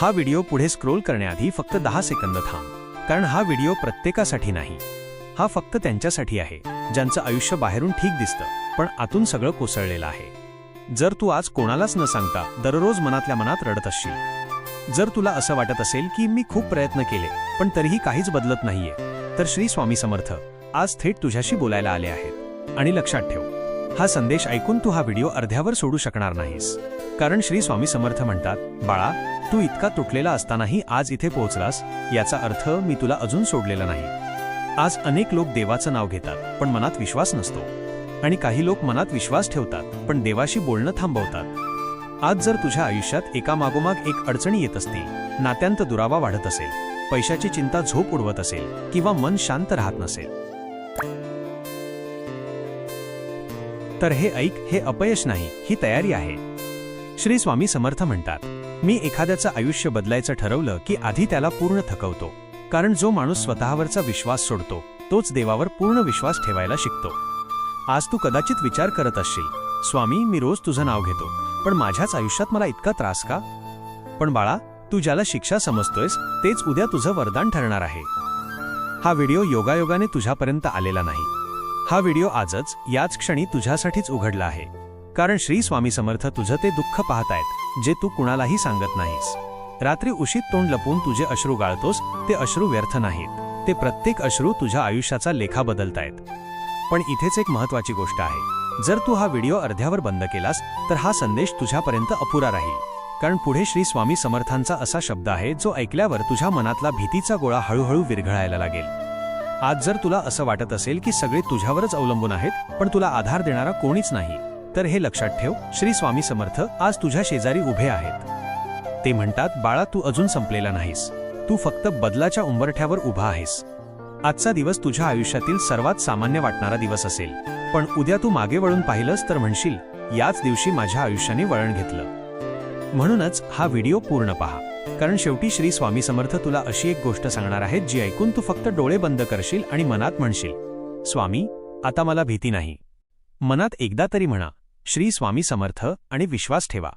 हा व्हिडिओ पुढे स्क्रोल करण्याआधी फक्त दहा सेकंद थांब कारण हा व्हिडिओ प्रत्येकासाठी नाही. हा फक्त त्यांच्यासाठी आहे ज्यांचं आयुष्य बाहेरून ठीक दिसतं पण आतून सगळं कोसळलेलं आहे. जर तू आज कोणालाच न सांगता दररोज मनातल्या मनात रडत असशील जर तुला असं वाटत असेल की मी खूप प्रयत्न केले पण तरीही काहीच बदलत नाहीये तर श्री स्वामी समर्थ आज थेट तुझ्याशी बोलायला आले आहेत. आणि लक्षात ठेव हा संदेश ऐकून तू हा व्हिडिओ अर्ध्यावर सोडू शकणार नाहीस. कारण श्री स्वामी समर्थ म्हणतात बाळा तू इतका तुटलेला असतानाही आज इथे पोहोचलास याचा अर्थ मी तुला अजून सोडलेला नाही. आज अनेक लोक देवाचं नाव घेतात पण मनात विश्वास नसतो. आणि काही लोक मनात विश्वास ठेवतात पण देवाशी बोलणं थांबवतात. आज जर तुझ्या आयुष्यात एकामागोमाग एक अडचणी येत असतील नात्यांत दुरावा वाढत असेल पैशाची चिंता झोप उडवत असेल किंवा मन शांत राहत नसेल. तर हे ऐक हे अपयश नाही ही तयारी आहे. श्री स्वामी समर्थ म्हणतात मी एखाद्याचं आयुष्य बदलायचं ठरवलं की आधी त्याला पूर्ण थकवतो. कारण जो माणूस स्वतःवरचा विश्वास सोडतो तोच देवावर पूर्ण विश्वास ठेवायला शिकतो. आज तू कदाचित विचार करत असशील स्वामी मी रोज तुझं नाव घेतो पण माझ्याच आयुष्यात मला इतका त्रास का? पण बाळा तू ज्याला शिक्षा समजतोयस तेच उद्या तुझं वरदान ठरणार आहे. हा व्हिडिओ योगायोगाने तुझ्यापर्यंत आलेला नाही. हा व्हिडिओ आजच याच क्षणी तुझ्यासाठीच उघडला आहे. कारण श्री स्वामी समर्थ तुझं ते दुःख पाहतायत. जे तू कुणालाही सांगत नाहीस. रात्री उशीत तोंड लपून तुझे अश्रू गाळतोस ते अश्रू व्यर्थ नाहीत. ते प्रत्येक अश्रू तुझ्या आयुष्याचा लेखा बदलतायत. पण इथेच एक महत्वाची गोष्ट आहे. जर तू हा व्हिडिओ अर्ध्यावर बंद केलास तर हा संदेश तुझ्यापर्यंत अपुरा राहील. कारण पुढे श्री स्वामी समर्थांचा असा शब्द आहे जो ऐकल्यावर तुझ्या मनातला भीतीचा गोळा हळूहळू विरघळायला लागेल. आज जर तुला असं वाटत असेल की सगळे तुझ्यावरच अवलंबून आहेत पण तुला आधार देणारा कोणीच नाही तर हे लक्षात ठेव श्री स्वामी समर्थ आज तुझ्या शेजारी उभे आहेत. ते म्हणतात बाळा तू अजून संपलेला नाहीस. तू फक्त बदलाच्या उंबरठ्यावर उभा आहेस. आजचा दिवस तुझ्या आयुष्यातील सर्वात सामान्य वाटणारा दिवस असेल. पण उद्या तू मागे वळून पाहिलंस तर म्हणशील याच दिवशी माझ्या आयुष्याने वळण घेतलं. म्हणूनच हा व्हिडिओ पूर्ण पहा. कारण शेवटी श्री स्वामी समर्थ तुला अशी एक गोष्ट सांगणार आहेत जी ऐकून तू फक्त डोळे बंद करशील आणि मनात म्हणशील स्वामी आता मला भीती नाही. मनात एकदा तरी म्हणा श्री स्वामी समर्थ आणि विश्वास ठेवा.